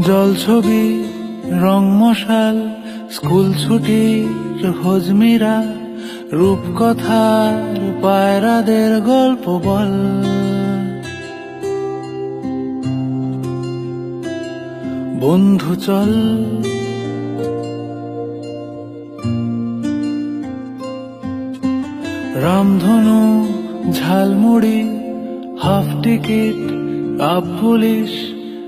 জল ছবি রং মশাল স্কুল ছুটি হজমিরা, রূপকথার পায়রাদের গল্প বল। বন্ধু, চল। রামধনু, jhalmuri, half ticket, up police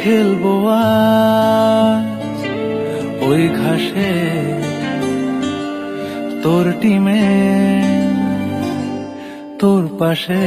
খেলব ওই ঘাসে তোর টিমে তোর পাশে।